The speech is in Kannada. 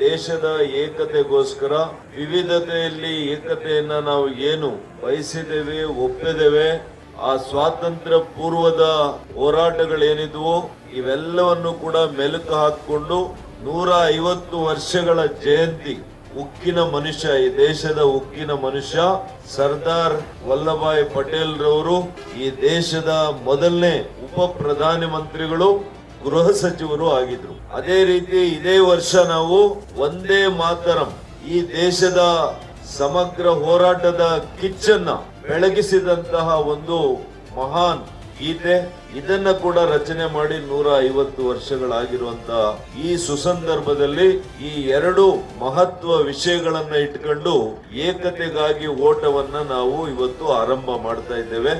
ದೇಶದ ಏಕತೆಗೋಸ್ಕರ ವಿವಿಧತೆಯಲ್ಲಿ ಏಕತೆಯನ್ನ ನಾವು ಏನು ಬಯಸಿದ್ದೇವೆ, ಒಪ್ಪಿದ್ದೇವೆ, ಆ ಸ್ವಾತಂತ್ರ್ಯ ಪೂರ್ವದ ಹೋರಾಟಗಳೇನಿದ್ವು ಇವೆಲ್ಲವನ್ನು ಕೂಡ ಮೆಲುಕು ಹಾಕಿಕೊಂಡು ನೂರ ಐವತ್ತು ವರ್ಷಗಳ ಜಯಂತಿ, ಉಕ್ಕಿನ ಮನುಷ್ಯ, ಈ ದೇಶದ ಉಕ್ಕಿನ ಮನುಷ್ಯ ಸರ್ದಾರ್ ವಲ್ಲಭಾಯ್ ಪಟೇಲ್ ರವರು ಈ ದೇಶದ ಮೊದಲನೇ ಉಪ ಪ್ರಧಾನ ಮಂತ್ರಿಗಳು ಗೃಹ ಸಚಿವರು ಆಗಿದ್ರು. ಅದೇ ರೀತಿ ಇದೇ ವರ್ಷ ನಾವು ಒಂದೇ ಮಾತರಂ, ಈ ದೇಶದ ಸಮಗ್ರ ಹೋರಾಟದ ಕಿಚ್ಚನ್ನ ಬೆಳಗಿಸಿದಂತಹ ಒಂದು ಮಹಾನ್ ಗೀತೆ. ಇದನ್ನ ಕೂಡ ರಚನೆ ಮಾಡಿ ನೂರ ಐವತ್ತು ವರ್ಷಗಳಾಗಿರುವಂತಹ ಈ ಸುಸಂದರ್ಭದಲ್ಲಿ ಈ ಎರಡು ಮಹತ್ವ ವಿಷಯಗಳನ್ನ ಇಟ್ಕೊಂಡು ಏಕತೆಗಾಗಿ ಓಟವನ್ನ ನಾವು ಇವತ್ತು ಆರಂಭ ಮಾಡ್ತಾ ಇದ್ದೇವೆ.